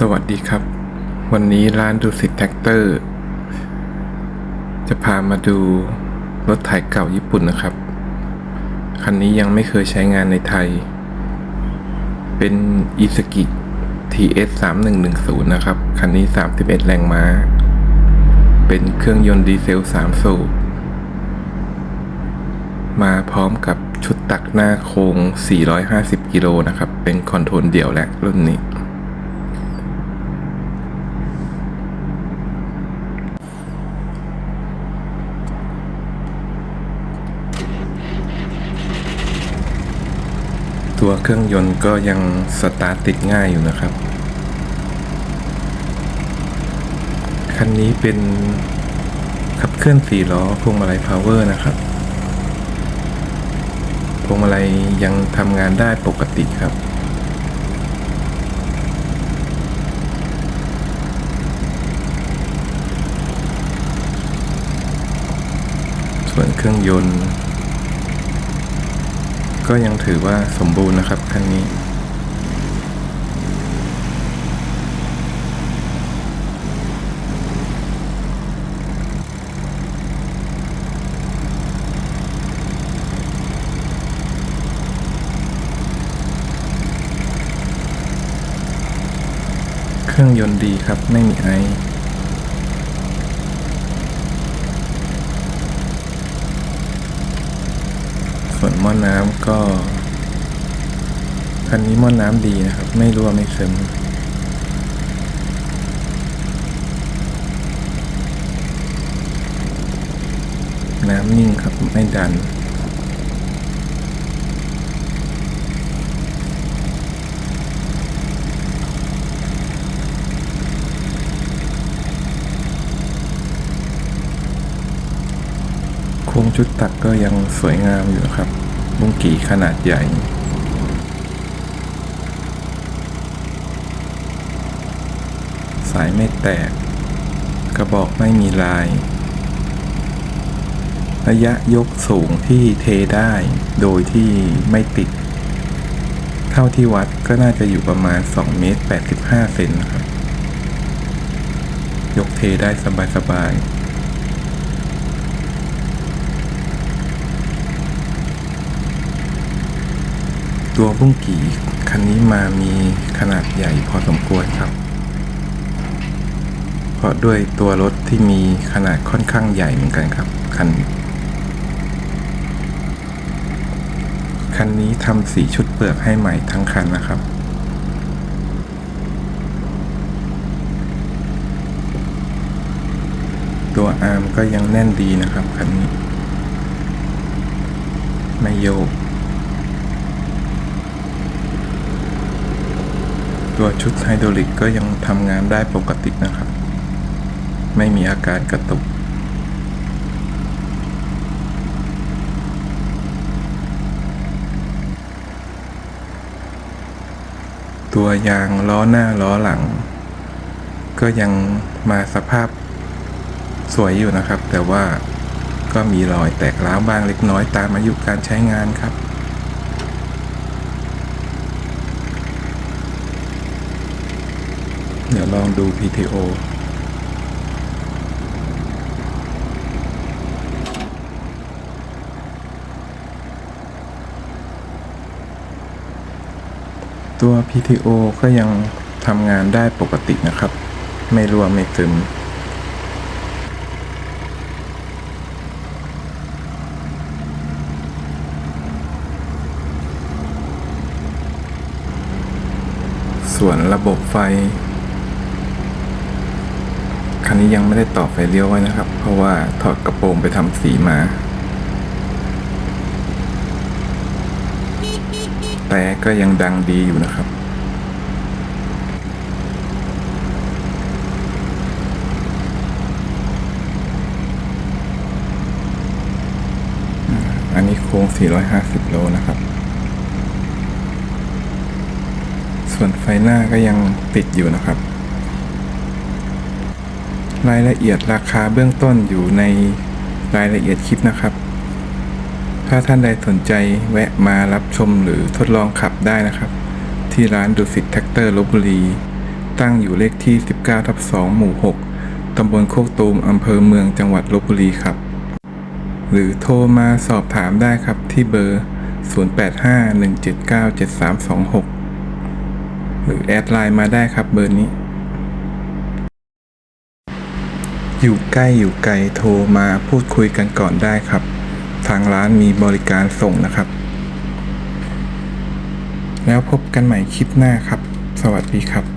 สวัสดีครับ วันนี้ร้านดูสิตแท็กเตอร์ จะพามาดูรถไถเก่าญี่ปุ่นนะครับ คันนี้ยังไม่เคยใช้งานในไทย เป็น i s u k i TS 3110นะครับ คันนี้ 31 แรงม้า เป็นเครื่องยนต์ดีเซล 3 สูบ มาพร้อมกับชุดตักหน้าโครง 450 กิโลนะครับ เป็นคอนโทรลเดี่ยวและรุ่นนี้ ตัวเครื่องยนต์ก็ยังสตาร์ทติดง่ายอยู่นะครับ คันนี้เป็นขับเคลื่อนสี่ล้อพวงมาลัยพาวเวอร์นะครับพวงมาลัยยังทำงานได้ปกติครับ ส่วนเครื่องยนต์ ก็ยังถือว่าสมบูรณ์นะครับคันนี้เครื่องยนต์ดีครับ ไม่มีไอ ส่ วนหม้อน้ำก็คันนี้หม้อน้ำดีนะครับ ไม่รั่วไม่ซึมน้ำนิ่งครับ ไม่ดัน โครงชุดตักก็ยังสวยงามอยู่ครับ บุ้งกี่ขนาดใหญ่สายไม่แตก กระบอกไม่มีลาย ระยะยกสูงที่เทได้โดยที่ไม่ติด เท่าที่วัดก็น่าจะอยู่ประมาณ2เมตร85เซนนะครับ ยกเทได้สบายๆ ตัวบุ้งกี่คันนี้มามีขนาดใหญ่พอสมควรครับ เพราะด้วยตัวรถที่มีขนาดค่อนข้างใหญ่เหมือนกันครับ คัน คันนี้ทำสีชุดเปลือกให้ใหม่ทั้งคันนะครับตัวอาร์มก็ยังแน่นดีนะครับคันนี้ไม่โยก ตัวชุดไฮดรอลิกก็ยังทำงานได้ปกตินะครับ ไม่มีอาการกระตุก ตัวยางล้อหน้าล้อหลัง ก็ยังมาสภาพสวยอยู่นะครับ แต่ว่าก็มีรอยแตกร้าวบ้างเล็กน้อยตามอายุการใช้งานครับ เดี๋ยวลองดู PTO ตัว PTO ก็ยังทำงานได้ปกตินะครับ ไม่รั่วไม่ซึมส่วนระบบไฟ นนี้ยังไม่ได้ต่อไฟเลี้ยวไว้นะครับ เพราะว่าถอดกระโปรงไปทำสีมา แต่ก็ยังดังดีอยู่นะครับอันนี้โค้ง 450 โลนะครับ ส่วนไฟหน้าก็ยังติดอยู่นะครับ รายละเอียดราคาเบื้องต้นอยู่ในรายละเอียดคลิปนะครับ ถ้าท่านใดสนใจแวะมารับชมหรือทดลองขับได้นะครับ ที่ร้านดุสิตแท็กเตอร์ลบบุรี ตั้งอยู่เลขที่ 19ทับ2หมู่ 6 ตำบลโคกตูมอำเภอเมืองจังหวัดลบบุรีครับ หรือโทรมาสอบถามได้ครับที่เบอร์ 0851797326 หรือแอดไลน์มาได้ครับเบอร์นี้ อยู่ใกล้อยู่ไกลโทรมาพูดคุยกันก่อนได้ครับ ทางร้านมีบริการส่งนะครับ แล้วพบกันใหม่คลิปหน้าครับ สวัสดีครับ